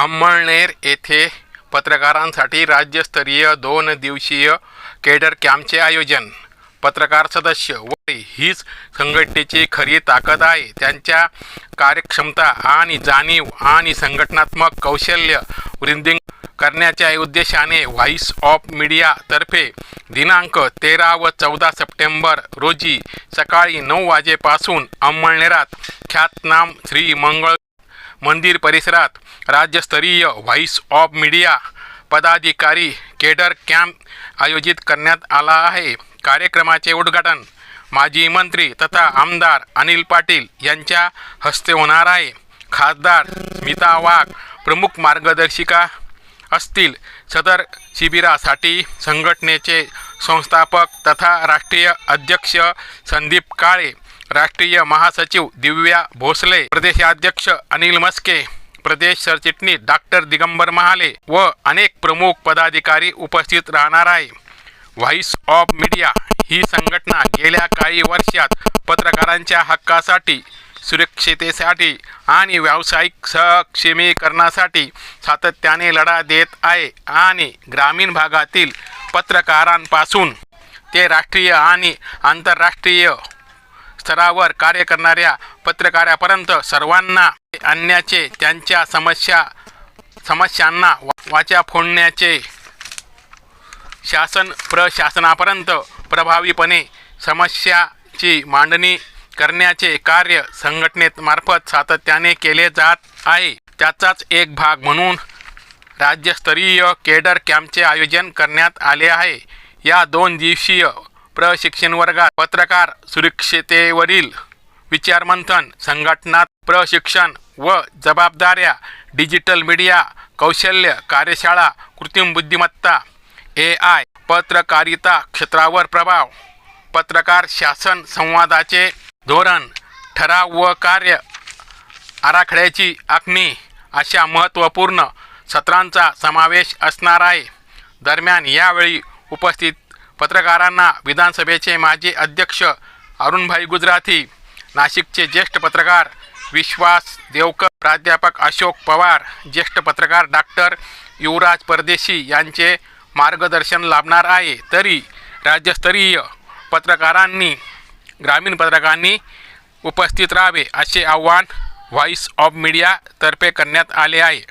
अंमळनेर येथे पत्रकारांसाठी राज्यस्तरीय दोन दिवसीय केडर कॅम्पचे आयोजन. पत्रकार सदस्य व हीच संघटनेची खरी ताकद आहे. त्यांच्या कार्यक्षमता आणि जाणीव आणि संघटनात्मक कौशल्य वृद्धिंग करण्याच्या उद्देशाने व्हॉइस ऑफ मीडियातर्फे दिनांक तेरा व चौदा सप्टेंबर रोजी सकाळी नऊ वाजेपासून अंमळनेरात ख्यातनाम श्री मंगळ मंदिर परिसरात राज्यस्तरीय व्हॉइस ऑफ मीडिया पदाधिकारी केडर कॅम्प आयोजित करण्यात आला आहे. कार्यक्रमाचे उद्घाटन माजी मंत्री तथा आमदार अनिल पाटील यांच्या हस्ते होणार आहे. खासदार स्मिता वाघ प्रमुख मार्गदर्शिका असतील सदर शिबिरासाठी संघटनेचे संस्थापक तथा राष्ट्रीय अध्यक्ष संदीप काळे राष्ट्रीय महासचिव दिव्या भोसले प्रदेशाध्यक्ष अनिल मस्के प्रदेश सरचिटणीस डॉक्टर दिगंबर महाले व अनेक प्रमुख पदाधिकारी उपस्थित राहणार आहे. व्हॉइस ऑफ मीडिया ही संघटना गेल्या काही वर्षात पत्रकारांच्या हक्कासाठी सुरक्षितेसाठी आणि व्यावसायिक सक्षमीकरणासाठी सातत्याने लढा देत आहे आणि ग्रामीण भागातील पत्रकारांपासून ते राष्ट्रीय आणि आंतरराष्ट्रीय स्तरावर कार्य करणाऱ्या पत्रकारापर्यंत सर्वांना आणण्याचे त्यांच्या समस्या समस्यांना वा- वाचा फोडण्याचे शासन प्रशासनापर्यंत प्रभावीपणे समस्याची मांडणी करण्याचे कार्य संघटनेमार्फत सातत्याने केले जात आहे. त्याचाच एक भाग म्हणून राज्यस्तरीय केडर कॅम्पचे आयोजन करण्यात आले आहे. या दोन दिवसीय प्रशिक्षण वर्गात पत्रकार सुरक्षितेवरील विचारमंथन संघटनात प्रशिक्षण व जबाबदाऱ्या डिजिटल मीडिया कौशल्य कार्यशाळा कृत्रिम बुद्धिमत्ता ए आय पत्रकारिता क्षेत्रावर प्रभाव पत्रकार शासन संवादाचे धोरण ठराव व कार्य आराखड्याची आखणी अशा महत्त्वपूर्ण सत्रांचा समावेश असणार आहे. दरम्यान यावेळी उपस्थित पत्रकारांना विधानसभेचे माजी अध्यक्ष अरुणभाई गुजराती नाशिकचे ज्येष्ठ पत्रकार विश्वास देवकर प्राध्यापक अशोक पवार ज्येष्ठ पत्रकार डॉक्टर युवराज परदेशी यांचे मार्गदर्शन लाभणार आहे. तरी राज्यस्तरीय पत्रकारांनी ग्रामीण पत्रकारांनी उपस्थित राहावे असे आव्हान व्हॉईस ऑफ मीडियातर्फे करण्यात आले आहे.